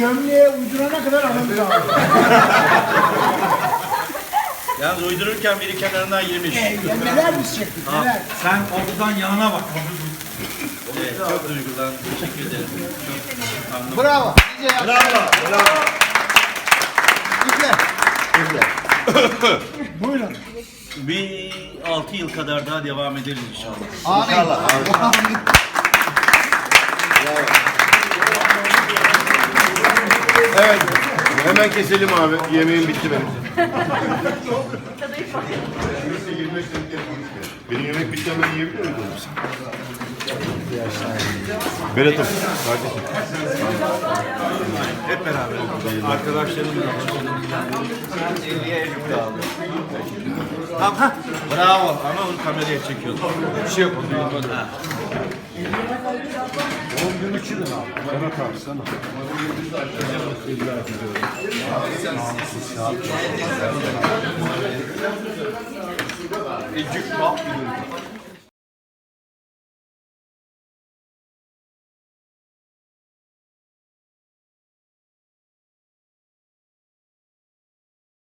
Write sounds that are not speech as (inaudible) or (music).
uydurana kadar anamız abi. Yalnız uydururken biri kenarından yemiş. Ya neler biz çektik neler. Sen ortadan yanına bak. Evet, çok duygulan. Teşekkür ederim. Çok Bravo. İyice yap. Bravo. Bravo. Üfle. (coughs) Buyurun. Bir 6 yıl kadar daha devam ederiz inşallah. Amin. Amin. Evet. Hemen keselim abi. Yemeğim bitti benim. benim yemek bitti hemen yiyebiliyor muyum? Berat'ım kardeşim. Hep beraber. Arkadaşlarımla. Tamam. ha. Bravo. Ama onu kameraya çekiyoruz. Bir şey yok. Ha. Et du pas,